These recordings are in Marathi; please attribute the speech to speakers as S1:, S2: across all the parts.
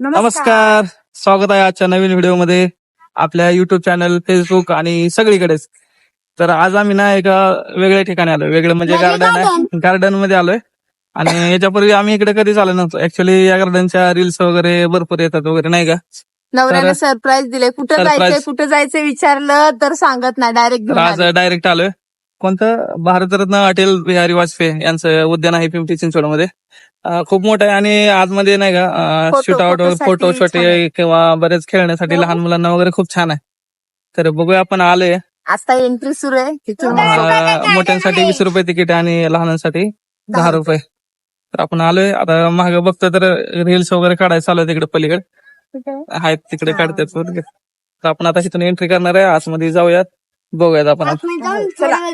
S1: नमस्कार. स्वागत आहे आजच्या नवीन व्हिडिओमध्ये आपल्या युट्यूब चॅनल फेसबुक आणि सगळीकडेच. तर आज आम्ही ना एका वेगळ्या ठिकाणी आलोय. वेगळं म्हणजे गार्डन आहे. गार्डनमध्ये आलोय. आणि याच्यापूर्वी आम्ही इकडे कधीच आलो नव्हतो. ऍक्च्युली या गार्डनच्या रील्स वगैरे भरपूर येतात वगैरे नाही का?
S2: नवऱ्याने सरप्राईज दिले. कुठं. जायचंय कुठं जायचंय विचारलं तर सांगत नाही. डायरेक्ट
S1: आज डायरेक्ट आलोय. कोणतं? भारतरत्न अटल बिहारी वाजपेयी यांचं उद्यान आहे पिंपरी चिंचवडमध्ये अं, खूप मोठं आहे आणि आतमध्ये नाही का
S2: Photo-
S1: शूट आउट
S2: photoसाठी
S1: फोटो
S2: छान
S1: छोटे
S2: आहे.
S1: किंवा बरेच खेळण्यासाठी लहान मुलांना वगैरे खूप छान आहे. तर बघूया आपण आलोय.
S2: आता एंट्री सुरू आहे तिथून.
S1: अं, मोठ्यांसाठी वीस रुपये तिकीट आणि लहानांसाठी दहा रुपये. तर आपण आलोय. आता मागे बघतो तर रील्स वगैरे काढायला चालू आहे तिकडे पलीकडे. आहेत तिकडे
S2: हा.
S1: काढतात वगैरे. तर आपण आता इथून एंट्री करणार आहे. आतमध्ये जाऊयात. बघूयात आपण.
S2: चला.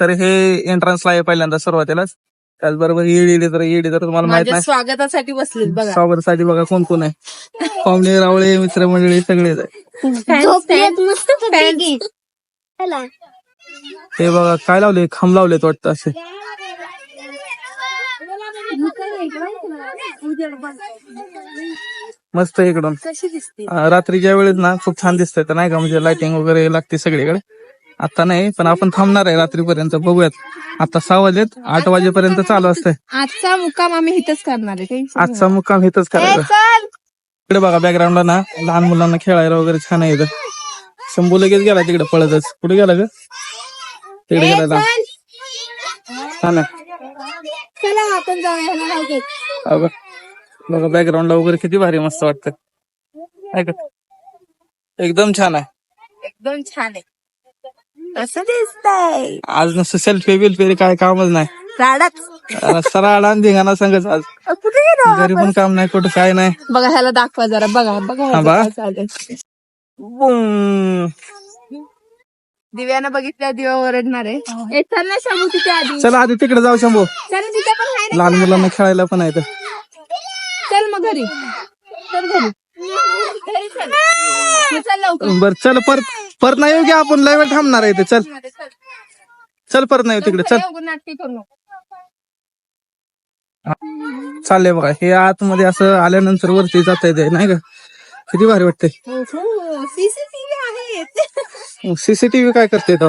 S1: तर हे एंट्रन्स आहे पहिल्यांदा सुरुवातीलाच. त्याचबरोबर ईडी तर ईडी तर तुम्हाला माहीत
S2: माझ्या
S1: नाही.
S2: स्वागतासाठी बसलीत बघा.
S1: स्वागत साठी बघा कोण कोण आहे. पाहुणे रावळे मित्रमंडळी सगळेच आहे. हे बघा काय लावले? खांब लावलेत वाटतं असे. मस्त आहे इकडून.
S2: कशी दिसते?
S1: अं, रात्रीच्या वेळेस ना खूप छान दिसतंय तर नाही का? म्हणजे लाइटिंग वगैरे लागते सगळीकडे. आता नाही पण आपण थांबणार आहे रात्रीपर्यंत बघूयात. आता सहा वाजेत आठ वाजेपर्यंत चालू असतंय.
S2: आजचा मुक्काम आम्ही इथंच करणार आहे
S1: आजचा मुक्काम इथंच करायचा. इकडे बघा बॅकग्राऊंडला ना लहान मुलांना खेळायला वगैरे छान आहे इथं. शंभू लगेच गेला तिकडे पळतच. कुठे गेला ग? तिकडे गेला. छान आहे
S2: चला आपण जाऊया
S1: बघा. बॅकग्राऊंडला वगैरे किती भारी मस्त वाटतं. ऐक. एकदम छान आहे.
S2: एकदम छान आहे. कसं दिसतंय.
S1: आज नुसतं सेल्फी बिल्फी काय कामच नाही.
S2: राडाच.
S1: सरळ धिंगाणा संगच आज.
S2: कुठे गेलो
S1: घरी पण काम नाही कुठं काय नाही.
S2: बघा ह्याला दाखवा जरा बघा बघा
S1: हा,
S2: चाललंय.
S1: बुम.
S2: दिव्यानं बघितल्या दिवा ओरडणार आहे. ए, चल ना शामू तिथे आधी.
S1: चला आधी तिकडे जाऊ शंभू.
S2: चल तिथे पण आहे ना.
S1: लहान मुलांना खेळायला पण आहे इथं.
S2: चल मग घरी. चल घरी. घरी चल. मग चल लवकर.
S1: बर चल परत. परत नाही येऊ की आपण? लय वेळ थांबणार आहे इथे. चल.
S2: चल.
S1: परत नाही येऊ तिकडे. चल.
S2: लवकर नाटकी करू नको.
S1: चाललंय बघा. हे आतमध्ये असं आल्यानंतर वरती जाता येते नाही का? किती भारी वाटते
S2: हो, सीसीटीव्ही आहे
S1: सीसीटीव्ही काय करते तो?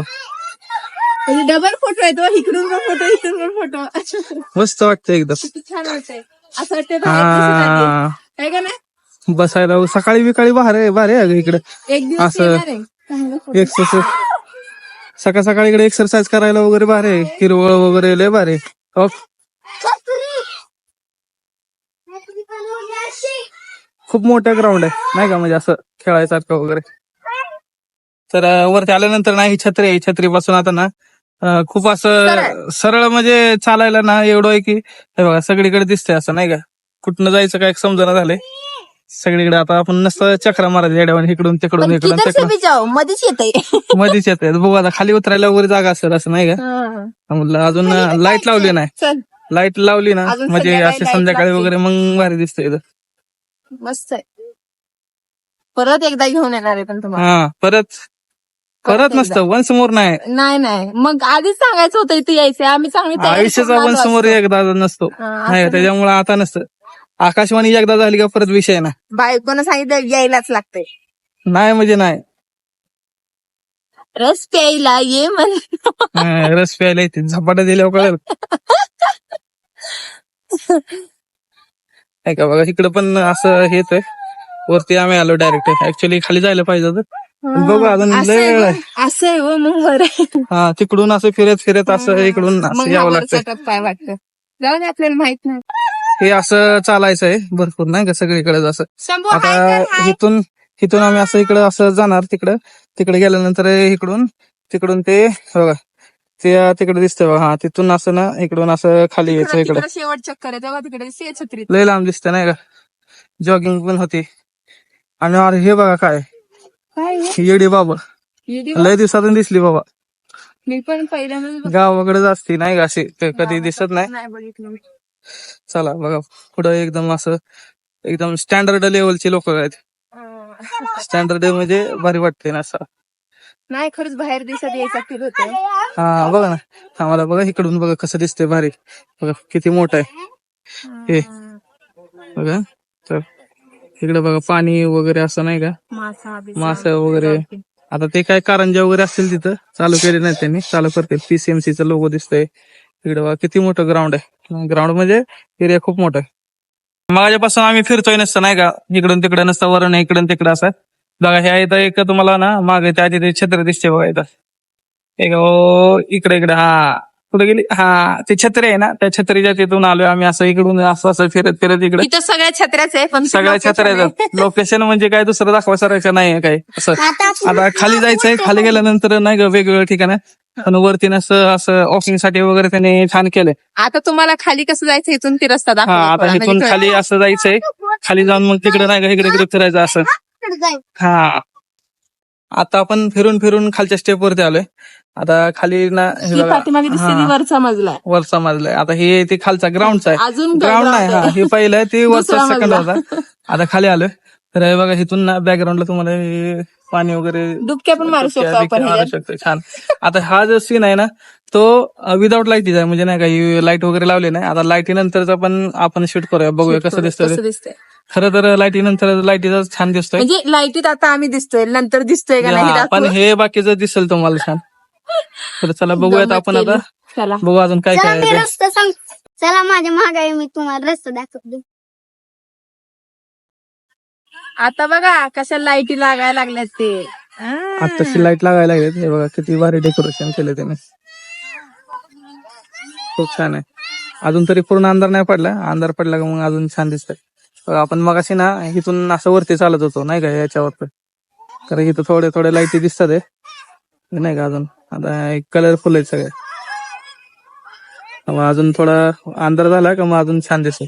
S2: डबल फोटो येतो इकडून पण फोटो इकडून पण फोटो
S1: मस्त वाटतं एकदम.
S2: किती छान वाटतंय. असं वाटतंय बाहेर दिसत आहे.
S1: हा
S2: आहे का नाही?
S1: बसायला. सकाळी बिकाळी बाहेर आहे भारी आहे इकडे.
S2: एक दिवस
S1: असं-
S2: येणार आहे.
S1: एक्सरसाइज सकाळ सकाळी इकडे एक्सरसाइज करायला वगैरे भारी आहे. हिरवळ वगैरे लय भारी आहे. हो. खूप मोठं ग्राउंड आहे. नाही का? म्हणजे असं खेळायसारखं वगैरे. तर अं, वरती आल्यानंतर ना ही छत्री आहे. छत्री पासून आता ना अं, खूप असं सरळ म्हणजे चालायला ना एवढं आहे की हे बघा सगळीकडे दिसतंय असं नाही का? कुठनं जायचं काय समजना झालंय. सगळीकडे आता आपण नसतं चक्रा मारायचं येड्यावर इकडून तिकडून इकडून तिकडून.
S2: जाओ मध्येच येते.
S1: मध्येच येते. बघू आता खाली उतरायला वगैरे जागा असेल असं नाही का? म्हणलं अजून लाइट लावली नाही.
S2: चल.
S1: लाइट लावली ना
S2: अजून
S1: म्हणजे
S2: संध्याकाळी
S1: असे
S2: light
S1: संध्याकाळी. वगैरे मग भारी दिसतंय इथं.
S2: मस्त आहे. परत एकदा घेऊन येणार आहे पण तुम्हाला.
S1: हा परत. परत
S2: एकदा.
S1: नसतं वन समोर नाही.
S2: नाही नाही. मग आधीच सांगायचं होतं इथे यायचंय आम्ही चांगली तयारी
S1: आयुष्याचा
S2: करून
S1: वन समोर
S2: असतो.
S1: एकदा नसतो.
S2: हा,
S1: नाही. त्याच्यामुळे आता नसतं. आकाशवाणी एकदा झाली का परत विषय ना?
S2: बायकोनं सांगितलं यायलाच लागतंय.
S1: नाही म्हणजे नाही.
S2: रस प्यायला ये म्हण.
S1: हा, रस प्यायला येते. झपाटा दिल्यावर कळेल. नाही का बघा इकडं पण असं हेच आहे वरती आम्ही आलो डायरेक्ट ऍक्च्युली खाली जायला पाहिजे होतं. बघू अजून
S2: असं
S1: लय
S2: आहे
S1: वेळ
S2: व-
S1: आहे.
S2: असं आहे व मग बरं
S1: हा तिकडून असं फिरत फिरत असं इकडून
S2: मग
S1: असं
S2: हा
S1: यावं लागतं
S2: आहे वाटतं जाऊ दे आपल्याला माहीत नाही.
S1: हे असं चालायचं आहे भरपूर नाही का? सगळीकडे असं. आता. इथून इथून आम्ही असं इकडं असं जाणार तिकडं. तिकडे गेल्यानंतर इकडून तिकडून ते बघा ते तिकडे दिसतंय बघा. हा तिथून असं ना इकडून असं खाली यायचं इकडं.
S2: शेवट चक्कर आहे. तेव्हा तिकडे
S1: लय लांब दिसतंय नाही का? जॉगिंग पण होती. आणि अरे हे बघा काय.
S2: काय हो?
S1: येडी बाबा. लय दिवसातून दिसली बाबा.
S2: मी पण पहिल्यांदा
S1: गावाकडेच असती नाही का अशी? कधी दिसत नाही. चला बघा पुढं एकदम असं एकदम स्टँडर्ड लेवलचे लोक आहेत. स्टँडर्ड म्हणजे भारी वाटते ना असं.
S2: नाही खरंच बाहेर दिसत यायचा फील होत
S1: हा बघा ना. आम्हाला बघा इकडून बघा कसं दिसतंय भारी. बघा किती मोठं आहे. हे बघा तर इकडे बघा पाणी वगैरे असं नाही का?
S2: मासा
S1: मासे वगैरे. आता ते काय कारंजा वगैरे असतील तिथं चालू केले नाही त्यांनी चालू करतील. पीसीएमसी चा लोगो दिसतोय. इकडे बघा किती मोठं ग्राउंड आहे. ग्राउंड म्हणजे एरिया खूप मोठा आहे. माझ्यापासून आम्ही फिरतोय नसतं नाही का? इकडून तिकडे नसतं वरण इकडून तिकडे असं. बघा ह्या इथं एक तुम्हाला ना मागे त्या तिथे छत्र दिसते बघा इथं. एक इकडे इकडे हा. कुठे गेली? हा ते छत्री आहे ना त्या छत्रीच्या तिथून आलोय आम्ही असं इकडून असं असं फिरत फिरत इकडे.
S2: इथं सगळ्या छत्र्याच आहे पण
S1: सगळ्या छत्र्या लोकेशन म्हणजे काय दुसरं दाखवायसारखं नाही काय असं. आता खाली जायचंय खाली गेल्यानंतर नाही का वेगवेगळ्या ठिकाणी. पण वरती असं असं ऑफिंगसाठी वगैरे त्यांनी छान केलंय.
S2: आता तुम्हाला खाली कसं जायचं इथून ते रस्ता
S1: हा
S2: दाखवा
S1: आता. इथून
S2: म्हणजे
S1: खाली असं जायचंय. खाली जाऊन मग तिकडे नाही का इकडे इकडे फिरायचं असं. हा. आता आपण फिरून फिरून खालच्या स्टेप वरती आलोय. आता खाली ना हे
S2: ही
S1: बघा,
S2: पाठीमागे दिसते ती
S1: हा,
S2: वरचा मजला आहे.
S1: वरचा मजलाय आता हे ते खालचा ग्राउंडचा आहे.
S2: अजून
S1: ग्राउंड नाही हा. हे पहिलं आहे, ते वरचा
S2: दुसरा
S1: सेकंड
S2: मजला.
S1: होता. आता खाली आलोय. तर हे बघा इथून ना बॅकग्राऊंडला तुम्हाला हे पाणी वगैरे
S2: डुबक्या पण मारू शकतो आपण
S1: मारू
S2: ह्याच्यात.
S1: शकतो छान. आता हा जो सीन आहे ना तो विदाऊट लाईटीचा आहे. म्हणजे नाही का लाइट वगैरे लावली नाही. आता लाईटी नंतरचा पण आपण शूट करूया बघूया कसं दिसतं ते.
S2: कसं दिसतंय.
S1: खरं तर लाईटी नंतर लाईटीचा छान दिसतोय.
S2: म्हणजे लाईटीत आता आम्ही दिसतोय. नंतर दिसतोय का नाही
S1: हा, पण
S2: दाखवू?
S1: हे बाकीचं दिसेल तुम्हाला छान. तर चला बघूयात आपण आता.
S2: चला.
S1: बघू अजून काय
S3: चला
S1: काय
S3: मी. रस्ता सांग चला माझ्या महागाई मी तुम्हाला रस्ता दाखवतो.
S2: आता बघा कशा लाईटी लागायला लागल्यात ते. आ.
S1: आत्ताची लाइट लागायला लागली हे बघा किती भारी डेकोरेशन केलं त्याने. खूप छान आहे. अजून तरी पूर्ण अंधार नाही पडला. अंधार पडला का मग अजून छान दिसतंय. बघा, आपण मगाशी ना इथून असं वरती चालत होतो नाही का याच्यावर कारण इथं थोडे थोडे लाईटी दिसतात. हे नाही का अजून? आता कलरफुल आहेत सगळे. मग अजून थोडा अंधार झाला का मग अजून छान दिसेल.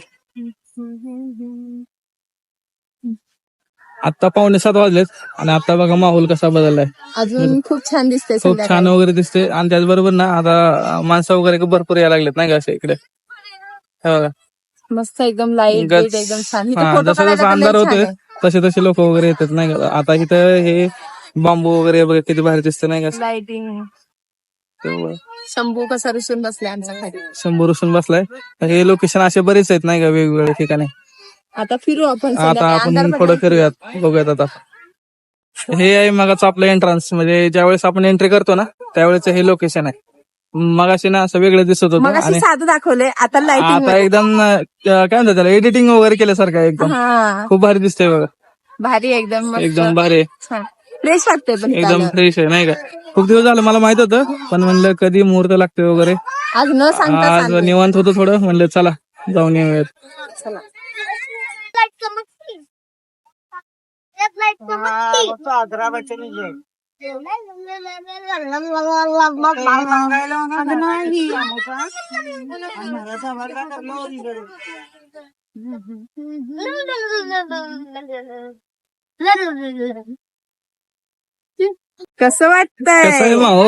S1: आता पावणे सात वाजलेत आणि आता बघा माहोल कसा बदललाय.
S2: अजून खूप छान दिसतंय
S1: खूप छान. वगैरे दिसते आणि त्याचबरोबर ना आता माणसं वगैरे भरपूर यायला लागलेत नाही का असे इकडे. हे बघा.
S2: मस्त एकदम
S1: लाइट
S2: एकदम छान.
S1: जसं जसं अंधार होतोय
S2: आहे.
S1: तसे तसे लोक वगैरे येतात नाही का. आता इथं हे बांबू वगैरे बघा किती भारी दिसते नाही का
S2: लाइटिंग
S1: तेव्हा.
S2: शंभू कसा रुसून बसलाय आमच्या खाली
S1: शंभर रुसून बसलाय? हे लोकेशन असे बरेच आहेत नाही का वेगवेगळ्या ठिकाणी?
S2: आता फिरू आपण
S1: आता
S2: संध्याकाळी.
S1: आपण थोडं. फिरूयात बघूयात आता. हे आहे मगाच आपलं एंट्रन्स म्हणजे ज्यावेळेस आपण एंट्री करतो ना त्यावेळेस हे लोकेशन आहे. मगाशी ना असं वेगळं दिसत होतं आणि
S2: साधं दाखवलंय आता लाइटिंग
S1: आता एकदम अं, काय म्हणतात त्याला एडिटिंग वगैरे केल्यासारखं आहे एकदम.
S2: हा.
S1: खूप भारी दिसतंय बघा.
S2: भारी एकदम मस्त.
S1: एकदम भारी आहे.
S2: छान. फ्रेश वाटतंय पण
S1: एकदम. फ्रेश आहे नाही का खूप दिवस झालं मला माहीत होतं पण म्हणलं कधी मुहूर्त लागतोय वगैरे
S2: आज न सांगता
S1: आज
S2: चाललंय.
S1: निवांत होतं थोडं म्हणलं चला जाऊन येऊयात
S2: चला.
S3: लाइट चमकती एक लाइट चमकती
S2: कसं वाटतंय?
S1: मग हो.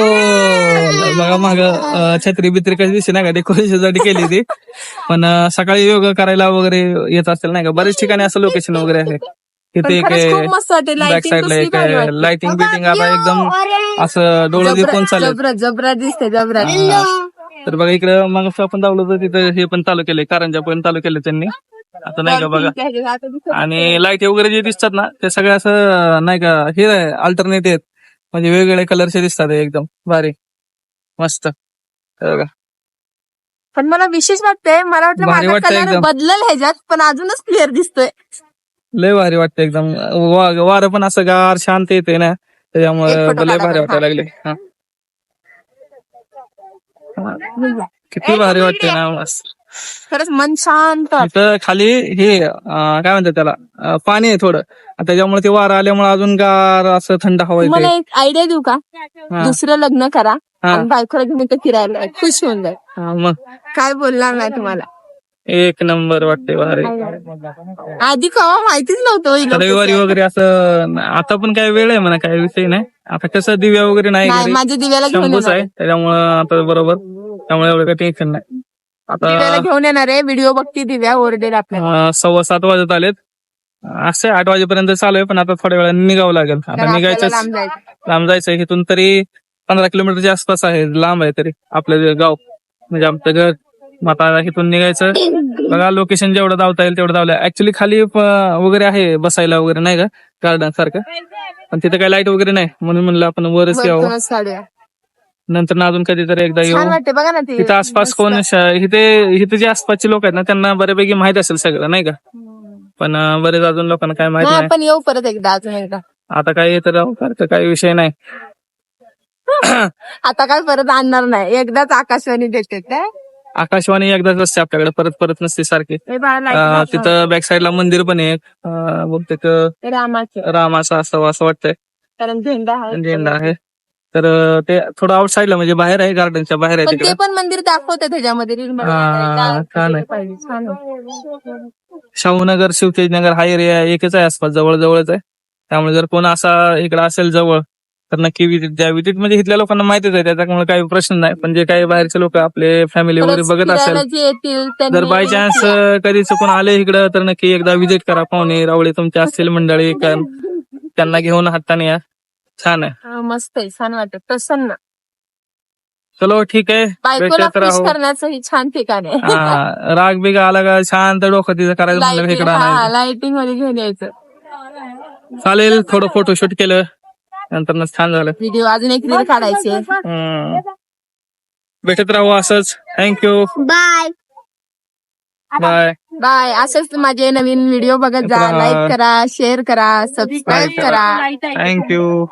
S1: बघा माग छत्री बित्री कशी दिसते नाही का? डेकोरेशनसाठी केली ती पण सकाळी योग करायला वगैरे येत असेल नाही का? बरेच ठिकाणी असं लोकेशन वगैरे आहे. तिथे एक बॅक
S2: लाइटिंग
S1: साईडला एक. लाइटिंग बिटिंग आता एकदम असं डोळे दिपून चालेल
S2: जबरा दिसते जबरा.
S1: तर बघा इकडं मग आपण दावलं होतं तिथं हे पण चालू केले कारंजा पण चालू केले त्यांनी. आता नाही का बघा. आणि लाइट वगैरे जे दिसतात ना ते सगळे असं नाही का हे अल्टरनेट आहेत. म्हणजे वेगवेगळे कलरचे दिसतात हे एकदम. भारी मस्त. हे बघा.
S2: पण मला विशेष वाटतंय मला वाटलं
S1: भारी
S2: माझा
S1: वाटतंय
S2: कलर
S1: एकदम.
S2: बदलल ह्याच्यात पण अजूनच क्लिअर दिसतोय.
S1: लय भारी वाटतं एकदम. वा- वारं पण असं गार शांत येते ना?
S2: एक
S1: त्याच्यामुळे
S2: photo
S1: लय
S2: काढा
S1: भारी वाटायला लागले हा. किती भारी वाटते ना मस्त.
S2: खरंच मन शांत.
S1: इथं खाली हे अं, काय म्हणतात त्याला अं, पाणी आहे थोडं. आणि त्याच्यामुळे ते वारं आल्यामुळे अजून गार असं थंड हवा
S2: तुम्हाला
S1: येते
S2: एक आयडिया देऊ का?
S1: हा.
S2: दुसरं लग्न करा
S1: हा.
S2: आणि बायकोला घेऊन इथं फिरायला खुश होऊन जाईल
S1: हा, मग.
S2: काय बोलणार नाही तुम्हाला.
S1: एक नंबर वाटते भारी.
S2: आधी कवा माहितीच नव्हतं हो ही लोकं.
S1: रविवारी वगैरे असं आता पण काय वेळ आहे म्हणा काय विषय नाही. आता कसं दिव्या वगैरे नाही
S2: नाही
S1: घरी.
S2: माझ्या दिव्याला घेऊन
S1: शंभूच
S2: येणार
S1: आहे. त्याच्यामुळं आता बरोबर. त्यामुळे एवढं काही टेन्शन नाही.
S2: दिव्याला
S1: आता
S2: घेऊन येणार आहे. व्हिडिओ बघती दिव्या. ओरडेल आपल्याला.
S1: अं, सव्वा सात वाजत आलेत. असे आठ वाजेपर्यंत चालू आहे पण आता थोड्या वेळाने निघावं लागेल.
S2: कारण
S1: आता
S2: आपल्याला
S1: निघायचंच
S2: लांब जायचं.
S1: लांब जायचंय इथून तरी पंधरा किलोमीटरच्या आसपास आहे. लांब आहे तरी. आपलं जे गाव म्हणजे आमचं घर. मग आता इथून निघायचं. बघा लोकेशन जेवढं धावता येईल तेवढं धावलं. ऍक्च्युली खाली प- वगैरे आहे बसायला वगैरे नाही का? गार्डन सारखं. पण तिथं काही लाइट वगैरे नाही. म्हणून म्हणलं आपण वरच यावं.
S2: वरतूनच.
S1: नंतर ना अजून कधीतरी एकदा
S2: छान
S1: येऊ.
S2: वाटते बघा ना ते
S1: इथं आसपास
S2: मस्त.
S1: कोण श- इथे इथे जे आसपासचे लोक आहेत ना त्यांना बऱ्यापैकी माहीत असेल सगळं नाही का? पण अं, बरेच अजून लोकांना काय माहीत
S2: नाही. आपण येऊ परत एकदा अजून एकदा.
S1: आता काय तर करतं काही विषय नाही.
S2: आता काय परत आणणार नाही. एकदाच आकाशवाणी देते काय
S1: आकाशवाणी एकदाच असते आपल्याकडे परत परत नसते सारखी.
S2: हे बाळा light
S1: अं,
S2: लाव.
S1: तिथं बॅक साईडला मंदिर पण आहे अं, बहुतेक अं,
S2: ते रामाचं.
S1: रामाचं असावं असं वाटतंय.
S2: कारण झेंडा
S1: झेंडा आहे. तर ते थोडं आउट साईडला म्हणजे बाहेर आहे गार्डनच्या बाहेर आहे
S2: पण ते
S1: तिकडे
S2: पण मंदिर दाखवते त्याच्यामध्ये reel मध्ये.
S1: हा, छान आहे.
S2: पाहिजे, छान आहे.
S1: शाहूनगर शिवतेजनगर हा एरिया एकच आहे आसपास जवळ जवळच आहे. त्यामुळे जर कोण असा इकडे असेल जवळ तर नक्की विजिट द्या. विजिट म्हणजे इथल्या लोकांना माहितीच आहे त्याच्यामुळे काही प्रश्न नाही. पण जे काही बाहेरचे लोक आपले फॅमिली वगैरे
S2: परत
S1: बघत असेल
S2: फिरायला जे येतील त्यांनी
S1: जर बाय चान्स कधी चुकून आले इकडं तर नक्की एकदा विजिट करा. पाहुणे रावळे तुमचे असतील मंडळी का- त्यांना घेऊन हाताने या. छान आहे.
S2: हा, मस्त आहे. छान वाटत. प्रसन्न.
S1: चलो ठीक आहे.
S2: बायकोला
S1: भेटत
S2: खुश
S1: राहू
S2: करण्याचं ही छान ठिकाण आहे.
S1: हा राग बिग आला का? शांत डोकं तिथं करायचं म्हणलं
S2: लाइटिंग
S1: इकडं
S2: हा
S1: आणायचं
S2: लाइटिंगमध्ये घेऊन यायचं.
S1: चालेल थोडं फोटोशूट केलं. नंतर छान झालं.
S2: व्हिडिओ अजून एक रील काढायची.
S1: हम्म. भेटत राहू असंच. थँक्यू
S3: बाय
S1: बाय
S2: बाय असंच माझे नवीन व्हिडिओ बघत जा. लाईक करा शेअर करा सबस्क्राईब करा.
S1: थँक्यू